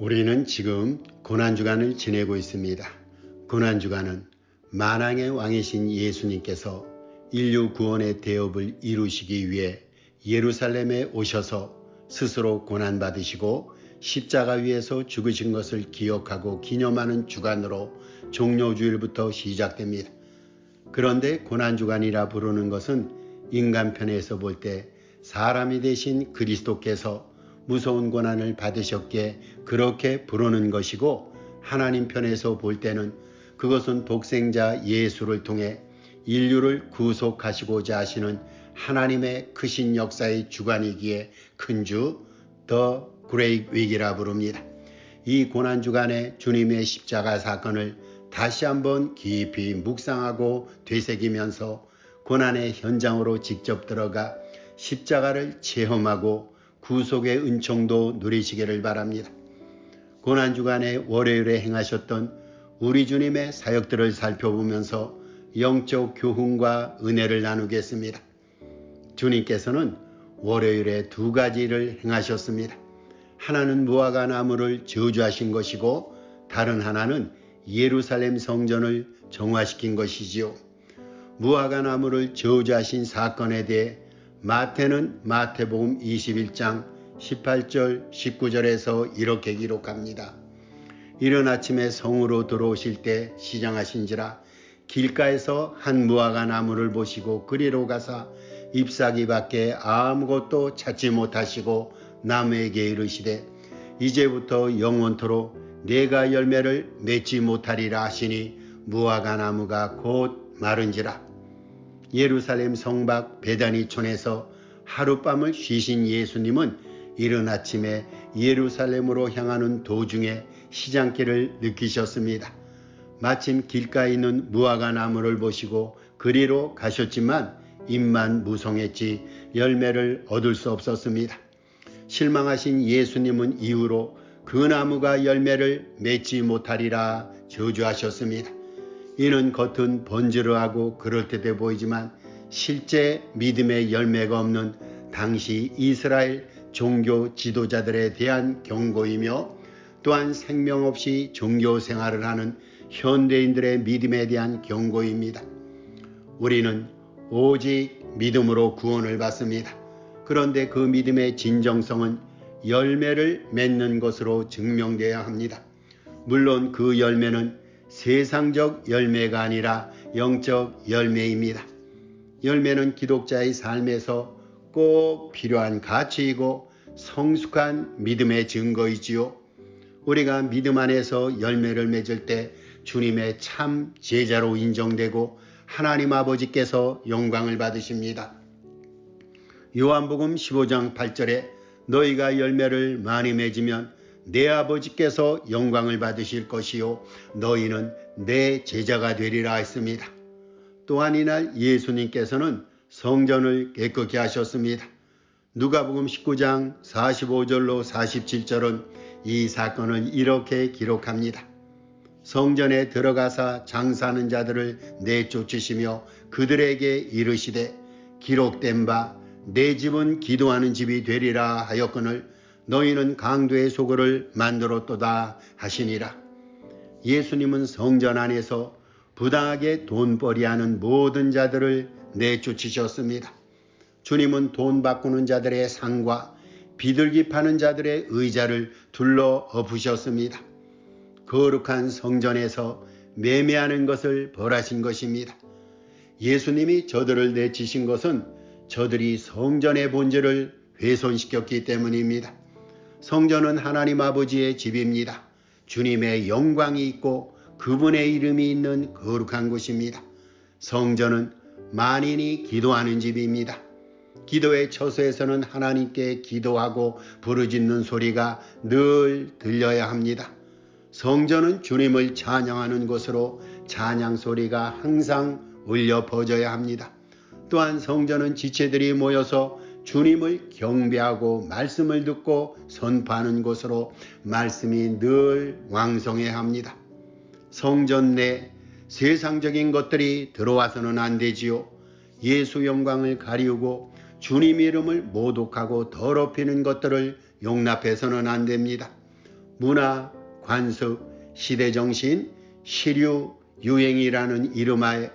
우리는 지금 고난주간을 지내고 있습니다. 고난주간은 만왕의 왕이신 예수님께서 인류 구원의 대업을 이루시기 위해 예루살렘에 오셔서 스스로 고난받으시고 십자가 위에서 죽으신 것을 기억하고 기념하는 주간으로 종료주일부터 시작됩니다. 그런데 고난주간이라 부르는 것은 인간편에서 볼 때 사람이 되신 그리스도께서 무서운 고난을 받으셨기에 그렇게 부르는 것이고 하나님 편에서 볼 때는 그것은 독생자 예수를 통해 인류를 구속하시고자 하시는 하나님의 크신 역사의 주관이기에 큰 주 더 그레이트 위기라 부릅니다. 이 고난 주간에 주님의 십자가 사건을 다시 한번 깊이 묵상하고 되새기면서 고난의 현장으로 직접 들어가 십자가를 체험하고 구속의 은총도 누리시기를 바랍니다. 고난 주간에 월요일에 행하셨던 우리 주님의 사역들을 살펴보면서 영적 교훈과 은혜를 나누겠습니다. 주님께서는 월요일에 두 가지를 행하셨습니다. 하나는 무화과 나무를 저주하신 것이고 다른 하나는 예루살렘 성전을 정화시킨 것이지요. 무화과 나무를 저주하신 사건에 대해 마태는 마태복음 21장 18절 19절에서 이렇게 기록합니다. 이른 아침에 성으로 들어오실 때 시장하신지라 길가에서 한 무화과 나무를 보시고 그리로 가사 잎사귀 밖에 아무것도 찾지 못하시고 나무에게 이르시되 이제부터 영원토록 내가 열매를 맺지 못하리라 하시니 무화과 나무가 곧 마른지라 예루살렘 성밖 베다니촌에서 하룻밤을 쉬신 예수님은 이른 아침에 예루살렘으로 향하는 도중에 시장길을 느끼셨습니다. 마침 길가에 있는 무화과 나무를 보시고 그리로 가셨지만 입만 무성했지 열매를 얻을 수 없었습니다. 실망하신 예수님은 이후로 그 나무가 열매를 맺지 못하리라 저주하셨습니다. 이는 겉은 번지르하고 그럴듯해 보이지만 실제 믿음의 열매가 없는 당시 이스라엘 종교 지도자들에 대한 경고이며 또한 생명 없이 종교 생활을 하는 현대인들의 믿음에 대한 경고입니다. 우리는 오직 믿음으로 구원을 받습니다. 그런데 그 믿음의 진정성은 열매를 맺는 것으로 증명되어야 합니다. 물론 그 열매는 세상적 열매가 아니라 영적 열매입니다. 열매는 기독자의 삶에서 꼭 필요한 가치이고 성숙한 믿음의 증거이지요. 우리가 믿음 안에서 열매를 맺을 때 주님의 참 제자로 인정되고 하나님 아버지께서 영광을 받으십니다. 요한복음 15장 8절에 너희가 열매를 많이 맺으면 내 아버지께서 영광을 받으실 것이요 너희는 내 제자가 되리라 했습니다. 또한 이날 예수님께서는 성전을 깨끗게 하셨습니다. 누가복음 19장 45절로 47절은 이 사건을 이렇게 기록합니다. 성전에 들어가사 장사하는 자들을 내쫓으시며 그들에게 이르시되 기록된 바 내 집은 기도하는 집이 되리라 하였거늘 너희는 강도의 소굴을 만들었도다 하시니라. 예수님은 성전 안에서 부당하게 돈벌이하는 모든 자들을 내쫓으셨습니다. 주님은 돈 바꾸는 자들의 상과 비둘기 파는 자들의 의자를 둘러 엎으셨습니다. 거룩한 성전에서 매매하는 것을 벌하신 것입니다. 예수님이 저들을 내치신 것은 저들이 성전의 본질을 훼손시켰기 때문입니다. 성전은 하나님 아버지의 집입니다. 주님의 영광이 있고 그분의 이름이 있는 거룩한 곳입니다. 성전은 만인이 기도하는 집입니다. 기도의 처소에서는 하나님께 기도하고 부르짖는 소리가 늘 들려야 합니다. 성전은 주님을 찬양하는 곳으로 찬양 소리가 항상 울려 퍼져야 합니다. 또한 성전은 지체들이 모여서 주님을 경배하고 말씀을 듣고 선포하는 곳으로 말씀이 늘 왕성해야 합니다. 성전 내 세상적인 것들이 들어와서는 안 되지요. 예수 영광을 가리우고 주님 이름을 모독하고 더럽히는 것들을 용납해서는 안 됩니다. 문화, 관습, 시대 정신, 시류, 유행이라는 이름하에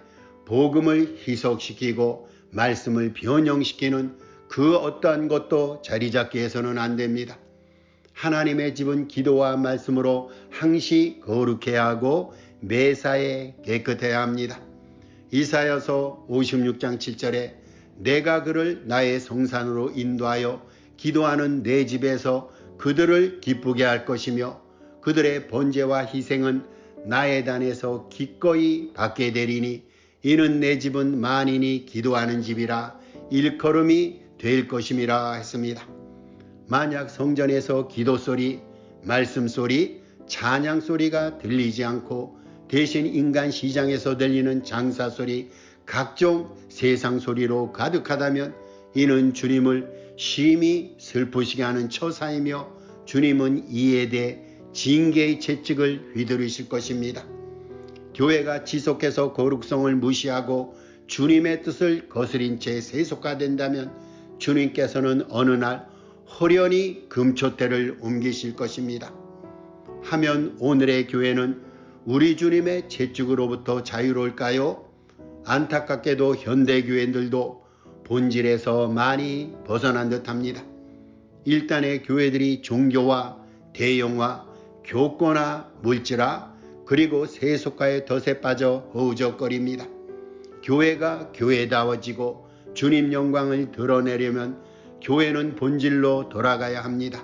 복음을 희석시키고 말씀을 변형시키는 그 어떠한 것도 자리 잡게 해서는 안 됩니다. 하나님의 집은 기도와 말씀으로 항시 거룩해야 하고 매사에 깨끗해야 합니다. 이사여서 56장 7절에 내가 그를 나의 성산으로 인도하여 기도하는 내 집에서 그들을 기쁘게 할 것이며 그들의 번제와 희생은 나의 단에서 기꺼이 받게 되리니 이는 내 집은 만인이 기도하는 집이라 일컬음이 될 것임이라 했습니다. 만약 성전에서 기도 소리, 말씀 소리, 찬양 소리가 들리지 않고 대신 인간 시장에서 들리는 장사 소리, 각종 세상 소리로 가득하다면 이는 주님을 심히 슬프시게 하는 처사이며 주님은 이에 대해 징계의 채찍을 휘두르실 것입니다. 교회가 지속해서 거룩성을 무시하고 주님의 뜻을 거스린 채 세속화된다면 주님께서는 어느 날 호련히 금초대를 옮기실 것입니다. 하면 오늘의 교회는 우리 주님의 채찍으로부터 자유로울까요? 안타깝게도 현대교회들도 본질에서 많이 벗어난 듯합니다. 일단의 교회들이 종교와 대용화, 교권화, 물질화, 그리고 세속화의 덫에 빠져 허우적거립니다. 교회가 교회다워지고 주님 영광을 드러내려면 교회는 본질로 돌아가야 합니다.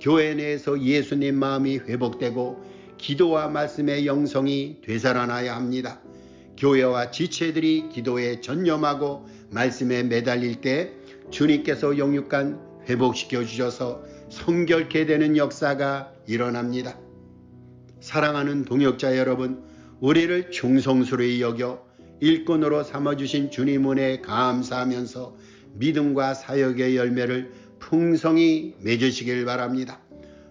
교회 내에서 예수님 마음이 회복되고 기도와 말씀의 영성이 되살아나야 합니다. 교회와 지체들이 기도에 전념하고 말씀에 매달릴 때 주님께서 영육간 회복시켜 주셔서 성결케 되는 역사가 일어납니다. 사랑하는 동역자 여러분, 우리를 충성스레 여겨 일꾼으로 삼아주신 주님 은혜에 감사하면서 믿음과 사역의 열매를 풍성히 맺으시길 바랍니다.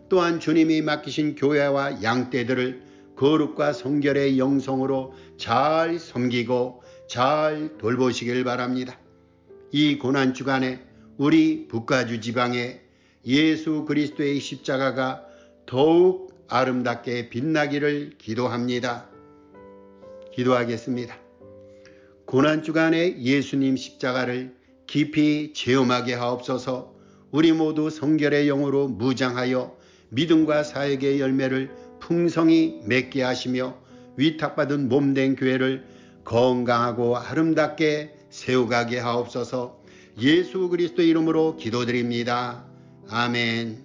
또한 주님이 맡기신 교회와 양떼들을 거룩과 성결의 영성으로 잘 섬기고 잘 돌보시길 바랍니다. 이 고난주간에 우리 북가주 지방에 예수 그리스도의 십자가가 더욱 아름답게 빛나기를 기도합니다. 기도하겠습니다. 고난주간에 예수님 십자가를 깊이 체험하게 하옵소서 우리 모두 성결의 영으로 무장하여 믿음과 사역의 열매를 풍성히 맺게 하시며 위탁받은 몸된 교회를 건강하고 아름답게 세워가게 하옵소서 예수 그리스도 이름으로 기도드립니다. 아멘.